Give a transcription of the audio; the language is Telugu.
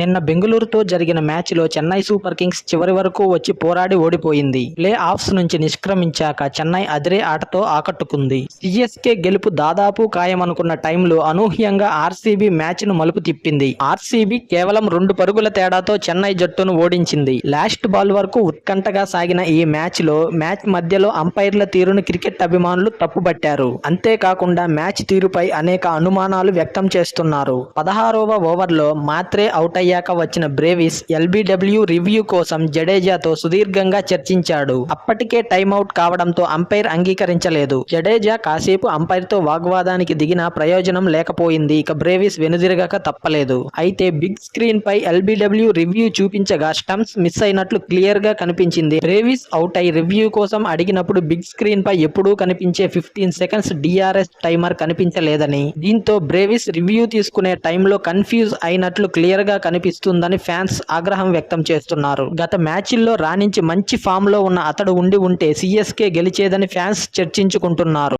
నిన్న బెంగళూరుతో జరిగిన మ్యాచ్లో చెన్నై సూపర్ కింగ్స్ చివరి వరకు వచ్చి పోరాడి ఓడిపోయింది. ప్లే ఆఫ్స్ నుంచి నిష్క్రమించాక చెన్నై అదిరే ఆటతో ఆకట్టుకుంది. సిఎస్కే గెలుపు దాదాపు ఖాయమనుకున్న టైంలో అనూహ్యంగా ఆర్సీబీ మ్యాచ్ను మలుపు తిప్పింది. ఆర్సీబీ కేవలం రెండు పరుగుల తేడాతో చెన్నై జట్టును ఓడించింది. లాస్ట్ బాల్ వరకు ఉత్కంఠగా సాగిన ఈ మ్యాచ్లో మ్యాచ్ మధ్యలో అంపైర్ల తీరును క్రికెట్ అభిమానులు తప్పుబట్టారు. అంతేకాకుండా మ్యాచ్ తీరుపై అనేక అనుమానాలు వ్యక్తం చేస్తున్నారు. పదహారవ ఓవర్లో మాత్రే అవుట్ అయ్యాక వచ్చిన బ్రేవిస్ ఎల్బిడబ్ల్యూ రివ్యూ కోసం జడేజాతో సుదీర్ఘంగా చర్చించాడు. అప్పటికే టైమౌట్ కావడంతో అంపైర్ అంగీకరించలేదు. జడేజా కాసేపు అంపైర్తో వాగ్వాదానికి దిగిన ప్రయోజనం లేకపోయింది. ఇక బ్రేవిస్ వెనుదిరగక తప్పలేదు. అయితే బిగ్ స్క్రీన్ పై ఎల్బిడబ్ల్యూ రివ్యూ చూపించగా స్టంప్స్ మిస్ అయినట్లు క్లియర్గా కనిపించింది. బ్రేవిస్ అవుట్ అయి రివ్యూ కోసం అడిగినప్పుడు బిగ్ స్క్రీన్ పై ఎప్పుడూ కనిపించే ఫిఫ్టీన్ సెకండ్స్ డిఆర్ఎస్ టైమర్ కనిపించలేదని. దీంతో బ్రేవిస్ రివ్యూ తీసుకునే టైంలో కన్ఫ్యూజ్ అయినట్లు క్లియర్గా కనిపిస్తుందని ఫ్యాన్స్ ఆగ్రహం వ్యక్తం చేస్తున్నారు. గత మ్యాచ్ల్లో రాణించి మంచి ఫామ్లో ఉన్న అతడు ఉండి ఉంటే సిఎస్కే గెలిచేదని ఫ్యాన్స్ చర్చించుకుంటున్నారు.